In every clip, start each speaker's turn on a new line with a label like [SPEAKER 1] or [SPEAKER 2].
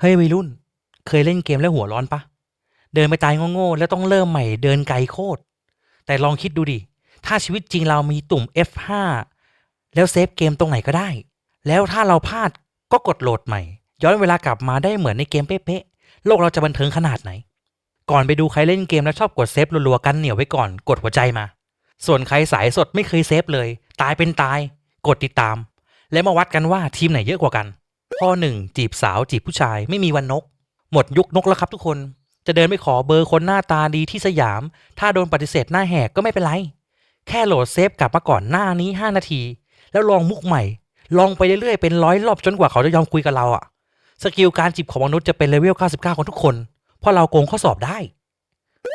[SPEAKER 1] เฮ้ยวัยรุ่น เคยเล่นเกมแล้วหัวร้อนปะเดินไปตายโง่ๆแล้วต้องเริ่มใหม่เดินไกลโคตร แต่ลองคิดดูดิ ถ้าชีวิตจริงเรามีตุ่ม F5 แล้วเซฟเกมตรงไหนก็ได้ แล้วถ้าเราพลาดก็กดโหลดใหม่ ย้อนเวลากลับมาได้เหมือนในเกมเป๊ะๆ โลกเราจะบันเทิงขนาดไหน ก่อนไปดูใครเล่นเกมแล้วชอบกดเซฟรัวๆกันเหนียวไว้ก่อน กดหัวใจมา ส่วนใครสายสดไม่เคยเซฟเลย ตายเป็นตาย กดติดตาม แล้วมาวัดกันว่าทีมไหนเยอะกว่ากัน ข้อหนึ่งจีบสาวจีบผู้ชายไม่มีวันนก หมดยุคนกแล้วครับทุกคน จะเดินไปขอเบอร์คนหน้าตาดีที่สยาม ถ้าโดนปฏิเสธหน้าแหกก็ไม่เป็นไร แค่โหลดเซฟกลับมาก่อนหน้านี้ 5 นาที แล้วลองมุกใหม่ ลองไปเรื่อยๆเป็นร้อยรอบจนกว่าเขาจะยอมคุยกับเราอะสกิลการจีบของมนุษย์จะเป็นเลเวล 99 ของทุกคน เพราะเราโกงข้อสอบได้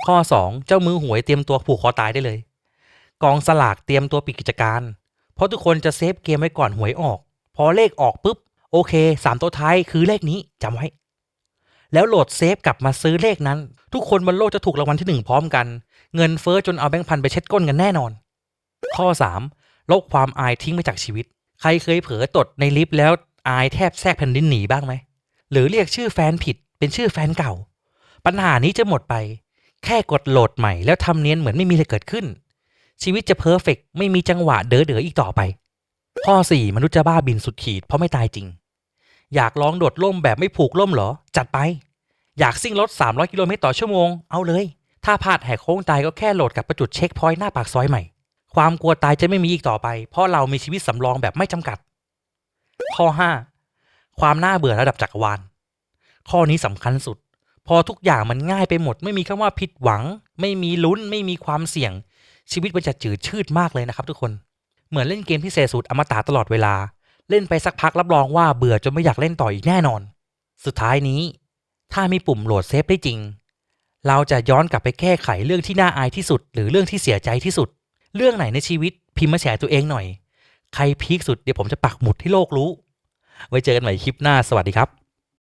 [SPEAKER 1] ข้อ 2 เจ้ามือหวยเตรียมตัวผูกคอตายได้เลย กองสลากเตรียมตัวปิดกิจการ เพราะทุกคนจะเซฟเกมไว้ก่อนหวยออก พอเลขออกปุ๊บ โอเคสามตัวท้ายคือเลขนี้จำไว้ แล้วโหลดเซฟกลับมาซื้อเลขนั้น ทุกคนบนโลกจะถูกรางวัลที่หนึ่งพร้อมกัน เงินเฟ้อจนเอาแบงค์พันไปเช็ดก้นกันแน่นอน ข้อ 3. ลบความอายทิ้งไปจากชีวิต ใครเคยเผลอตดในลิฟต์แล้วอายแทบแทรกแผ่นดินหนีบ้างไหม หรือเรียกชื่อแฟนผิดเป็นชื่อแฟนเก่า ปัญหานี้จะหมดไป แค่กดโหลดใหม่แล้วทำเนียนเหมือนไม่มีอะไรเกิดขึ้น ชีวิตจะเพอร์เฟกไม่มีจังหวะเด๋อเด๋อๆอีกต่อไป ข้อ 4 มนุษย์จะบ้าบินสุดขีดเพราะไม่ตายจริง อยากลองโดดร่มแบบไม่ผูกร่มเหรอ จัดไป อยากซิ่งรถ 300 กิโลเมตรต่อชั่วโมง เอาเลย ถ้าพลาดแหกโค้งตายก็แค่โหลดกลับประจุดเช็คพอยต์หน้าปากซอยใหม่ ความกลัวตายจะไม่มีอีกต่อไป เพราะเรามีชีวิตสำรองแบบไม่จำกัด ข้อ 5 ความน่าเบื่อระดับจักรวาล ข้อนี้สำคัญสุด พอทุกอย่างมันง่ายไปหมด ไม่มีคำว่าผิดหวัง ไม่มีลุ้น ไม่มีความเสี่ยง ชีวิตมันจะจืดชืดมากเลยนะครับ ทุกคน เหมือนเล่นเกมที่เสสูตรอมตะตลอดเวลา เล่นไปสักพักรับรองว่าเบื่อจนไม่อยากเล่นต่ออีกแน่นอน สุดท้ายนี้ ถ้ามีปุ่มโหลดเซฟได้จริง เราจะย้อนกลับไปแก้ไขเรื่องที่น่าอายที่สุด หรือเรื่องที่เสียใจที่สุด เรื่องไหนในชีวิตพิมพ์มาแชร์ตัวเองหน่อย ใครพีคสุดเดี๋ยวผมจะปักหมุดให้โลกรู้ ไว้เจอกันใหม่คลิปหน้าสวัสดีครับ